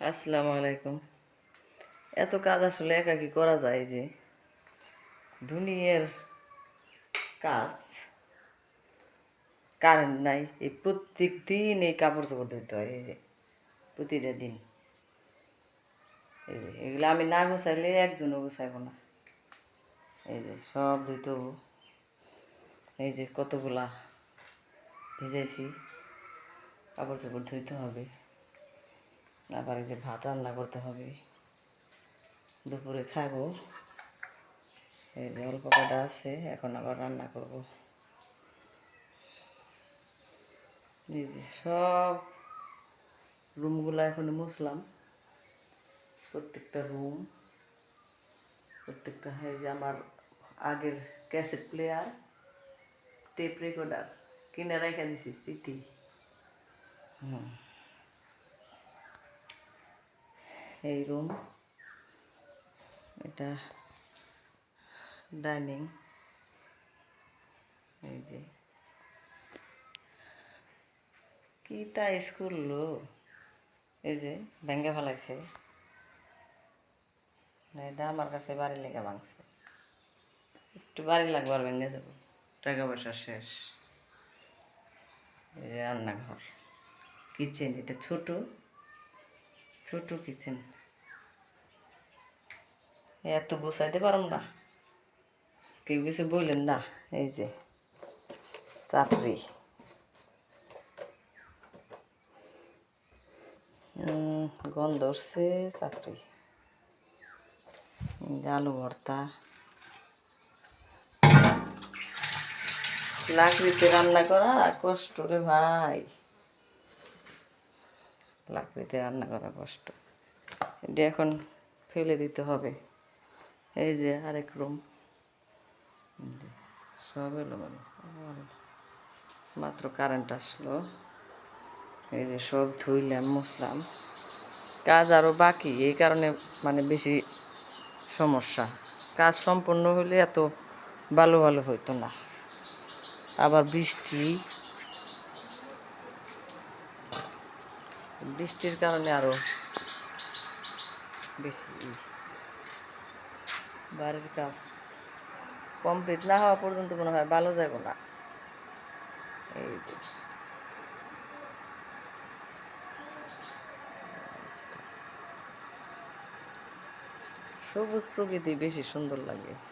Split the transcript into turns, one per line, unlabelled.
আসসালামু আলাইকুম। এত কাজ আসলে একা কি করা যায় যে? দুনিয়ার কাজ কারেন্ট নাই, এই প্রত্যেক দিন এই কাপড় চোপড় ধুতে হয়, এই যে, প্রতিটা দিন। এই যে, এগুলো আমি না গুছাইলে একজনও গুছাইব না। এই যে, সব ধুইতে এই যে, কতগুলা ভিজাইছি কাপড় চোপড় ধুইতে হবে। আবার এই যে ভাত রান্না করতে হবে। দুপুরে খাব। এই যে অল্প কটা আছে, এখন আবার রান্না করব। এই যে সব রুমগুলো এখন মুছলাম। প্রত্যেকটা রুম, প্রত্যেকটা এই যে আমার আগের ক্যাসেট প্লেয়ার, টেপ রেকর্ডার, কিনে রেখে দিছি স্মৃতি হুম। এই রুম এটা ডাইনিং এই যে। কিটা স্কুল লো? এই যে ভেঙ্গে ফেলাইছে। এটা আমার কাছে বাড়ি লেগে ভাঙছে। একটু বাড়ি লাগবে আর ভেঙে যাব। টাকা পয়সা শেষ। এই যে রান্নাঘর। কিচেন এটা ছোট। ছোট কিচেন। এত গোছাইতে পারম না। কেউ কিছু বললেন না এই যে উম, গন্ধ উঠছে আলু ভর্তা। লাকড়িতে রান্না করা? কষ্ট রে ভাই। লাকড়িতে রান্না করা কষ্ট। এটা এখন ফেলে দিতে হবে। এই যে আরেক রুম সব এলো মানে মাত্র কারেন্ট আসলো। এই যে সব ধুইলাম, মুছলাম। কাজ আরও বাকি, এই কারণে মানে বেশি সমস্যা। কাজ সম্পূর্ণ হলে এত ভালো ভালো হইতো না। আবার বৃষ্টি। বৃষ্টির কারণে আরও বেশি। বাড়ির কাজ কমপ্লিট না হওয়া পর্যন্ত মনে হয় ভালো যাব না। এই যে। সবুজ প্রকৃতি বেশি সুন্দর লাগে।